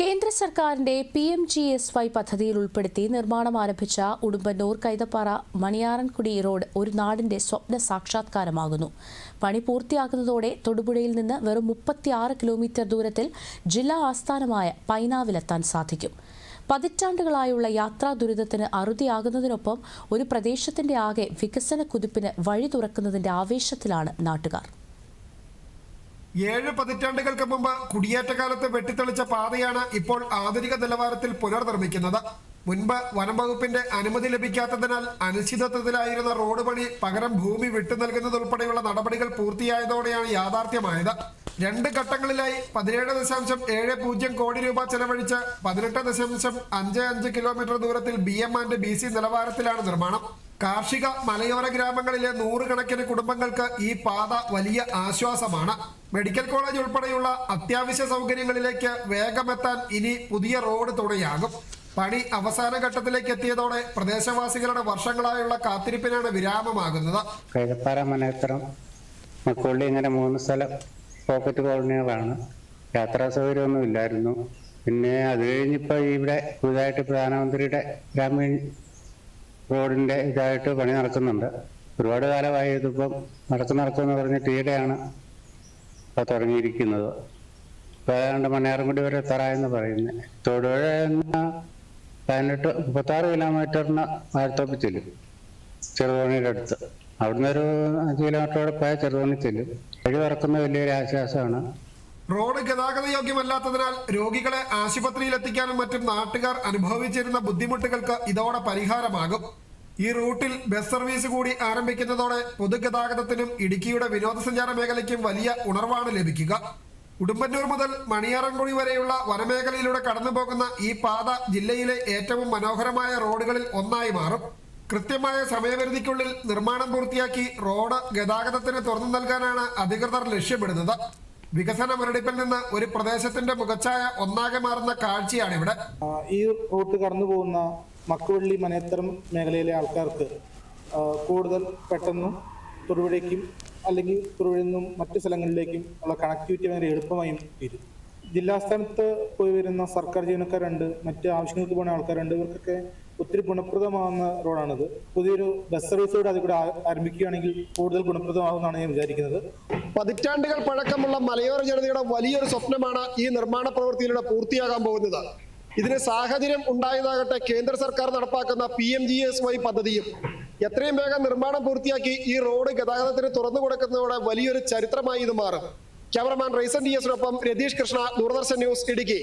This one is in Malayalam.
കേന്ദ്ര സർക്കാരിന്റെ P M G S Y പദ്ധതിയിൽ ഉൾപ്പെടുത്തി നിർമ്മാണം ആരംഭിച്ച ഉടുമ്പന്നൂർ കൈതപ്പാറ മണിയാറൻകുടി റോഡ് ഒരു നാടിന്റെ സ്വപ്ന സാക്ഷാത്കാരമാകുന്നു. പണി പൂർത്തിയാക്കുന്നതോടെ തൊടുപുഴയിൽ നിന്ന് വെറും മുപ്പത്തിയാറ് കിലോമീറ്റർ ദൂരത്തിൽ ജില്ലാ ആസ്ഥാനമായ പൈനാവിലെത്താൻ സാധിക്കും. പതിറ്റാണ്ടുകളായുള്ള യാത്രാ ദുരിതത്തിന് അറുതിയാകുന്നതിനൊപ്പം ഒരു പ്രദേശത്തിന്റെ ആകെ വികസന കുതിപ്പിന് വഴി തുറക്കുന്നതിന്റെ ആവേശത്തിലാണ് നാട്ടുകാർ. ഏഴ് പതിറ്റാണ്ടുകൾക്ക് മുമ്പ് കുടിയേറ്റക്കാലത്ത് വെട്ടിത്തെളിച്ച പാതയാണ് ഇപ്പോൾ ആധുനിക നിലവാരത്തിൽ പുനർനിർമ്മിക്കുന്നത്. മുൻപ് വനംവകുപ്പിന്റെ അനുമതി ലഭിക്കാത്തതിനാൽ അനിശ്ചിതത്വത്തിലായിരുന്ന റോഡ് പണി പകരം ഭൂമി വിട്ടു നൽകുന്നതുൾപ്പെടെയുള്ള നടപടികൾ പൂർത്തിയായതോടെയാണ് യാഥാർത്ഥ്യമായത്. രണ്ട് ഘട്ടങ്ങളിലായി പതിനേഴ് ദശാംശം ഏഴ് പൂജ്യം കോടി രൂപ ചെലവഴിച്ച് പതിനെട്ട് ദശാംശം അഞ്ച് അഞ്ച് കിലോമീറ്റർ ദൂരത്തിൽ B M and B C നിലവാരത്തിലാണ് നിർമ്മാണം. കാർഷിക മലയോര ഗ്രാമങ്ങളിലെ നൂറുകണക്കിന് കുടുംബങ്ങൾക്ക് ഈ പാത വലിയ ആശ്വാസമാണ്. മെഡിക്കൽ കോളേജ് ഉൾപ്പെടെയുള്ള അത്യാവശ്യ സൗകര്യങ്ങളിലേക്ക് വേഗമെത്താൻ ഇനി പുതിയ റോഡ് തുണയാകും. പണി അവസാന ഘട്ടത്തിലേക്ക് എത്തിയതോടെ പ്രദേശവാസികളുടെ വർഷങ്ങളായുള്ള കാത്തിരിപ്പിനാണ് വിരാമമാകുന്നത്. കഴുപ്പാറ മനേത്തരം മക്കുള്ളി ഇങ്ങനെ മൂന്ന് സ്ഥലം പോക്കറ്റ് കോളനികളാണ്. യാത്രാ സൗകര്യമൊന്നും ഇല്ലായിരുന്നു. പിന്നെ അത് കഴിഞ്ഞിപ്പോൾ ഇവിടെ പുതുതായിട്ട് പ്രധാനമന്ത്രിയുടെ ഗ്രാമീൺ റോഡിന്റെ ഇതായിട്ട് പണി നടക്കുന്നുണ്ട്. ഒരുപാട് കാലമായി ഇതിപ്പം നടക്കും നടക്കുമെന്ന് പറഞ്ഞ് തീടെയാണ് തുടങ്ങിയിരിക്കുന്നത്. ഇപ്പോൾ മണിയാറും കൂടി വരെ എന്ന് പറയുന്നത് തൊടുപുഴ എന്ന പതിനെട്ട് മുപ്പത്താറ് കിലോമീറ്ററിന് ആയിരത്തോപ്പ് ചെല്ലും ചെറുതോണിയുടെ അടുത്ത് അവിടുന്ന് ഒരു അഞ്ച് കിലോമീറ്ററോടെ പോയാൽ ചെറുതോണി ചെല്ലും വഴി തുറക്കുന്ന വലിയൊരു ആശ്വാസമാണ്. റോഡ് ഗതാഗത യോഗ്യമല്ലാത്തതിനാൽ രോഗികളെ ആശുപത്രിയിൽ എത്തിക്കാനും മറ്റും നാട്ടുകാർ അനുഭവിച്ചിരുന്ന ബുദ്ധിമുട്ടുകൾക്ക് ഇതോടെ പരിഹാരമാകും. ഈ റൂട്ടിൽ ബസ് സർവീസ് കൂടി ആരംഭിക്കുന്നതോടെ പൊതുഗതാഗതത്തിനും ഇടുക്കിയുടെ വിനോദസഞ്ചാര മേഖലയ്ക്കും വലിയ ഉണർവാണ് ലഭിക്കുക. ഉടുമ്പന്നൂർ മുതൽ മണിയാറൻകുഴി വരെയുള്ള വനമേഖലയിലൂടെ കടന്നുപോകുന്ന ഈ പാത ജില്ലയിലെ ഏറ്റവും മനോഹരമായ റോഡുകളിൽ ഒന്നായി മാറും. കൃത്യമായ സമയപരിധിക്കുള്ളിൽ നിർമ്മാണം പൂർത്തിയാക്കി റോഡ് ഗതാഗതത്തിന് തുറന്നു നൽകാനാണ് അധികൃതർ ലക്ഷ്യമിടുന്നത്. വികസന മുരടിപ്പിൽ നിന്ന് ഒരു പ്രദേശത്തിന്റെ മുഖച്ഛായ ഒന്നാകെ മാറുന്ന കാഴ്ചയാണിവിടെ. ഈ റൂട്ട് കടന്നു പോകുന്ന മക്കുവള്ളി മനേത്തരം മേഖലയിലെ ആൾക്കാർക്ക് കൂടുതൽ പെട്ടെന്ന് തൊടുപുഴയ്ക്കും അല്ലെങ്കിൽ തൊടുപുഴയിൽ നിന്നും മറ്റു സ്ഥലങ്ങളിലേക്കും ഉള്ള കണക്ടിവിറ്റി വളരെ എളുപ്പമായും തീരും. ജില്ലാസ്ഥാനത്ത് പോയി വരുന്ന സർക്കാർ ജീവനക്കാരുണ്ട് മറ്റ് ആവശ്യങ്ങൾക്ക് പോകുന്ന ആൾക്കാരുണ്ട്. ഇവർക്കൊക്കെ ഒത്തിരി ഗുണപ്രദമാകുന്ന റോഡാണിത്. പുതിയൊരു ബസ് സർവീസ് കൂടെ അതിൽ കൂടെ ആരംഭിക്കുകയാണെങ്കിൽ കൂടുതൽ ഗുണപ്രദമാകുമെന്നാണ് ഞാൻ വിചാരിക്കുന്നത്. പതിറ്റാണ്ടുകൾ പഴക്കമുള്ള മലയോര ജനതയുടെ വലിയൊരു സ്വപ്നമാണ് ഈ നിർമ്മാണ പ്രവൃത്തിയിലൂടെ പൂർത്തിയാകാൻ പോകുന്നത്. ഇതിന് സാഹചര്യം ഉണ്ടായതാകട്ടെ കേന്ദ്ര സർക്കാർ നടപ്പാക്കുന്ന P M G S Y പദ്ധതിയും. എത്രയും വേഗം നിർമ്മാണം പൂർത്തിയാക്കി ഈ റോഡ് ഗതാഗതത്തിന് തുറന്നു കൊടുക്കുന്നതോടെ വലിയൊരു ചരിത്രമായി ഇത് മാറും. ക്യാമറമാൻ റൈസൻ ഡി എസിനൊപ്പം രതീഷ് കൃഷ്ണ ദൂരദർശൻ ന്യൂസ് ഇടുക്കി.